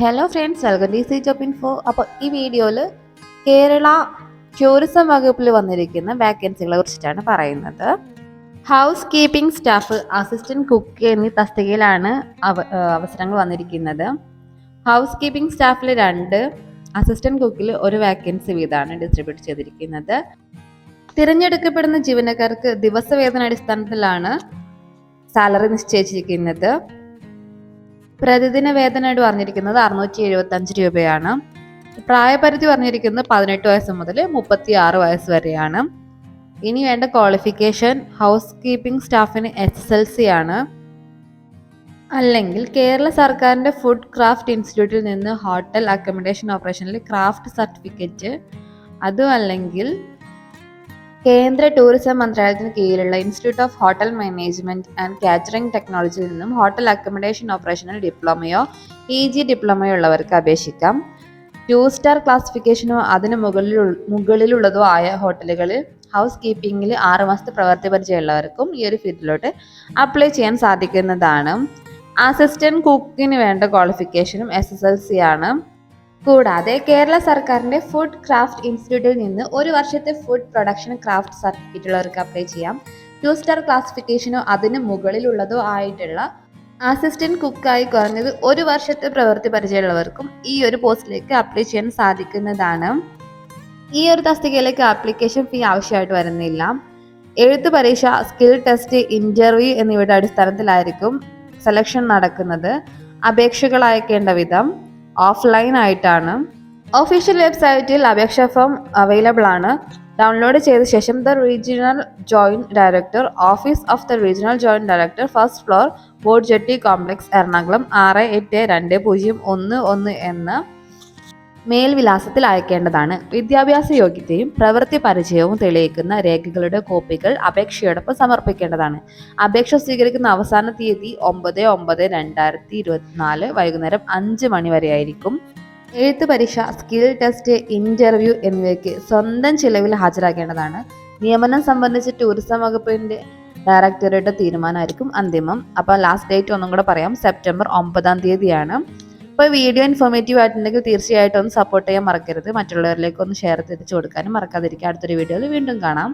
Hello friends welcome to C job info അപ്പോൾ ഈ വീഡിയോയിൽ കേരള ടൂറിസം വകുപ്പിൽ വന്നിരിക്കുന്ന വാക്കൻസികളെ കുറിച്ചിട്ടാണ് പറയുന്നത്. House keeping staff assistant cook എന്നീ തസ്തികയിലാണ് അവ അവസരങ്ങൾ വന്നിരിക്കുന്നത്. ഹൗസ് കീപ്പിംഗ് സ്റ്റാഫിൽ രണ്ട് അസിസ്റ്റന്റ് കുക്കിൽ ഒരു വാക്കൻസി വീതമാണ് ഡിസ്ട്രിബ്യൂട്ട് ചെയ്തിരിക്കുന്നത്. തിരഞ്ഞെടുക്കപ്പെടുന്ന ജീവനക്കാർക്ക് ദിവസവേതന അടിസ്ഥാനത്തിലാണ് സാലറി നിശ്ചയിച്ചിരിക്കുന്നത്. പ്രതിദിന വേതനമായിട്ട് പറഞ്ഞിരിക്കുന്നത് അറുന്നൂറ്റി എഴുപത്തി അഞ്ച് രൂപയാണ്. പ്രായപരിധി പറഞ്ഞിരിക്കുന്നത് പതിനെട്ട് വയസ്സ് മുതൽ മുപ്പത്തി ആറ് വയസ്സ് വരെയാണ്. ഇനി വേണ്ട ക്വാളിഫിക്കേഷൻ ഹൗസ് കീപ്പിംഗ് സ്റ്റാഫിന് എസ് എൽ സി ആണ്. അല്ലെങ്കിൽ കേരള സർക്കാരിന്റെ ഫുഡ് ക്രാഫ്റ്റ് ഇൻസ്റ്റിറ്റ്യൂട്ടിൽ നിന്ന് ഹോട്ടൽ അക്കോമഡേഷൻ ഓപ്പറേഷനിൽ ക്രാഫ്റ്റ് സർട്ടിഫിക്കറ്റ് അതും അല്ലെങ്കിൽ കേന്ദ്ര ടൂറിസം മന്ത്രാലയത്തിന് കീഴിലുള്ള institute of hotel management and catering ടെക്നോളജിയിൽ നിന്നും ഹോട്ടൽ അക്കോമഡേഷൻ ഓപ്പറേഷനിൽ ഡിപ്ലോമയോ പി ജി ഡിപ്ലോമയോ ഉള്ളവർക്ക് അപേക്ഷിക്കാം. ടു സ്റ്റാർ ക്ലാസിഫിക്കേഷനോ അതിന് മുകളിൽ മുകളിലുള്ളതോ ആയ ഹോട്ടലുകളിൽ ഹൗസ് കീപ്പിംഗിൽ ആറ് മാസത്തെ പ്രവൃത്തി പരിചയമുള്ളവർക്കും ഈ ഒരു ഫീൽഡിലോട്ട് അപ്ലൈ ചെയ്യാൻ സാധിക്കുന്നതാണ്. അസിസ്റ്റന്റ് കുക്കിന് വേണ്ട ക്വാളിഫിക്കേഷനും എസ് എസ് എൽ സി ആണ്. കൂടാതെ കേരള സർക്കാരിന്റെ ഫുഡ് ക്രാഫ്റ്റ് ഇൻസ്റ്റിറ്റ്യൂട്ടിൽ നിന്ന് ഒരു വർഷത്തെ ഫുഡ് പ്രൊഡക്ഷൻ ക്രാഫ്റ്റ് സർട്ടിഫിക്കറ്റ് ഉള്ളവർക്ക് അപ്ലൈ ചെയ്യാം. ടു സ്റ്റാർ ക്ലാസിഫിക്കേഷനോ അതിന് മുകളിലുള്ളതോ ആയിട്ടുള്ള അസിസ്റ്റന്റ് കുക്കായി കുറഞ്ഞത് ഒരു വർഷത്തെ പ്രവൃത്തി പരിചയമുള്ളവർക്കും ഈ ഒരു പോസ്റ്റിലേക്ക് അപ്ലൈ ചെയ്യാൻ സാധിക്കുന്നതാണ്. ഈ ഒരു തസ്തികയിലേക്ക് ആപ്ലിക്കേഷൻ ഫീ ആവശ്യമായിട്ട് വരുന്നില്ല. എഴുത്ത് പരീക്ഷ സ്കിൽ ടെസ്റ്റ് ഇന്റർവ്യൂ എന്നിവയുടെ അടിസ്ഥാനത്തിലായിരിക്കും സെലക്ഷൻ നടക്കുന്നത്. അപേക്ഷകൾ അയക്കേണ്ട വിധം. ഓഫ്ലൈൻ ആയിട്ടാണ്. ഒഫീഷ്യൽ വെബ്സൈറ്റിൽ അപേക്ഷാ ഫോം അവൈലബിൾ ആണ്. ഡൗൺലോഡ് ചെയ്ത ശേഷം the regional joint director office of the regional joint director first floor board jetty complex Ernakulam ആറ് എട്ട് രണ്ട് പൂജ്യം ഒന്ന് ഒന്ന് എന്ന മേൽവിലാസത്തിൽ അയക്കേണ്ടതാണ്. വിദ്യാഭ്യാസ യോഗ്യതയും പ്രവൃത്തി പരിചയവും തെളിയിക്കുന്ന രേഖകളുടെ കോപ്പികൾ അപേക്ഷയോടൊപ്പം സമർപ്പിക്കേണ്ടതാണ്. അപേക്ഷ സ്വീകരിക്കുന്ന അവസാന തീയതി ഒമ്പത് ഒമ്പത് രണ്ടായിരത്തി ഇരുപത്തിനാല് വൈകുന്നേരം അഞ്ച് മണി വരെയായിരിക്കും. എഴുത്ത് പരീക്ഷ സ്കിൽ ടെസ്റ്റ് ഇന്റർവ്യൂ എന്നിവയ്ക്ക് സ്വന്തം ചിലവിൽ ഹാജരാക്കേണ്ടതാണ്. നിയമനം സംബന്ധിച്ച് ടൂറിസം വകുപ്പിന്റെ ഡയറക്ടറുടെ തീരുമാനമായിരിക്കും അന്തിമം. അപ്പോൾ ലാസ്റ്റ് ഡേറ്റ് ഒന്നും കൂടെ പറയാം. സെപ്റ്റംബർ ഒമ്പതാം തീയതിയാണ്. അപ്പോൾ വീഡിയോ ഇൻഫോർമേറ്റീവ് ആയിട്ടുണ്ടെങ്കിൽ തീർച്ചയായിട്ടും ഒന്ന് സപ്പോർട്ട് ചെയ്യാൻ മറക്കരുത്. മറ്റുള്ളവരിലേക്ക് ഒന്ന് ഷെയർ തിരിച്ചു കൊടുക്കാനും മറക്കാതിരിക്കുക. അടുത്തൊരു വീഡിയോയിൽ വീണ്ടും കാണാം.